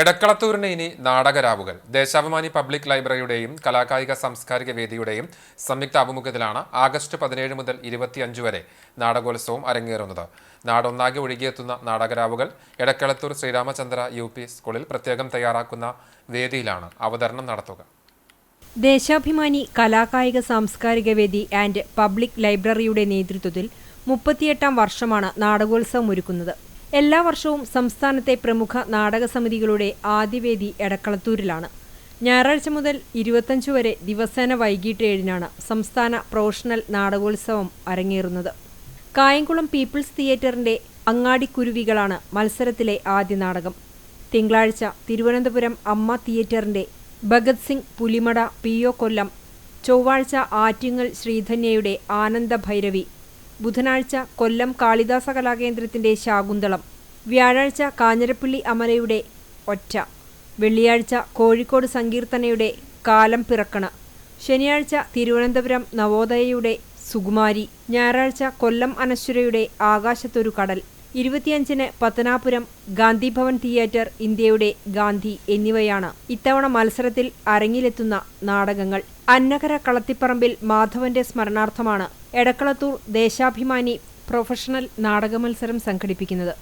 എടക്കളത്തൂരിന് ഇനി നാടകരാവുകൾ. ദേശാഭിമാനി പബ്ലിക് ലൈബ്രറിയുടെയും കലാകായിക സാംസ്കാരിക വേദിയുടെയും സംയുക്ത ആഭിമുഖ്യത്തിലാണ് ആഗസ്റ്റ് പതിനേഴ് മുതൽ ഇരുപത്തിയഞ്ച് വരെ നാടകോത്സവം അരങ്ങേറുന്നത്. നാടൊന്നാകെ ഒഴുകിയെത്തുന്ന നാടകരാവുകൾ എടക്കളത്തൂർ ശ്രീരാമചന്ദ്ര യു സ്കൂളിൽ പ്രത്യേകം തയ്യാറാക്കുന്ന വേദിയിലാണ് അവതരണം നടത്തുക. ദേശാഭിമാനി കലാകായിക സാംസ്കാരിക വേദി ആൻഡ് പബ്ലിക് ലൈബ്രറിയുടെ നേതൃത്വത്തിൽ മുപ്പത്തിയെട്ടാം വർഷമാണ് നാടകോത്സവം ഒരുക്കുന്നത്. എല്ലാ വർഷവും സംസ്ഥാനത്തെ പ്രമുഖ നാടക സമിതികളുടെ ആദ്യവേദി എടക്കളത്തൂരിലാണ്. ഞായറാഴ്ച മുതൽ ഇരുപത്തഞ്ച് വരെ ദിവസേന വൈകിട്ട് ഏഴിനാണ് സംസ്ഥാന പ്രൊഫഷണൽ നാടകോത്സവം അരങ്ങേറുന്നത്. കായംകുളം പീപ്പിൾസ് തിയേറ്ററിന്റെ അങ്ങാടിക്കുരുവികളാണ് മത്സരത്തിലെ ആദ്യ നാടകം. തിങ്കളാഴ്ച തിരുവനന്തപുരം അമ്മ തിയേറ്ററിന്റെ ഭഗത് സിംഗ് പുലിമട പി ഒ കൊല്ലം ചൊവ്വാഴ്ച ആറ്റിങ്ങൽ ശ്രീധന്യയുടെ ആനന്ദ ഭൈരവി ബുധനാഴ്ച കൊല്ലം കാളിദാസ കലാകേന്ദ്രത്തിന്റെ ശാകുന്തളം വ്യാഴാഴ്ച കാഞ്ഞിരപ്പള്ളി അമരയുടെ ഒറ്റ വെള്ളിയാഴ്ച കോഴിക്കോട് സങ്കീർത്തനയുടെ കാലം പിറക്കണ ശനിയാഴ്ച തിരുവനന്തപുരം നവോദയയുടെ സുകുമാരി ഞായറാഴ്ച കൊല്ലം അനശ്വരയുടെ ആകാശത്തൊരു കടൽ ഇരുപത്തിയഞ്ചിന് പത്തനാപുരം ഗാന്ധിഭവൻ തിയേറ്റർ ഇന്ത്യയുടെ ഗാന്ധി എന്നിവയാണ് ഇത്തവണ മത്സരത്തിൽ അരങ്ങിലെത്തുന്ന നാടകങ്ങൾ. അന്നകര കളത്തിപ്പറമ്പിൽ മാധവന്റെ സ്മരണാർത്ഥമാണ് എടക്കളത്തൂർ ദേശാഭിമാനി പ്രൊഫഷണൽ നാടക മത്സരം സംഘടിപ്പിക്കുന്നത്.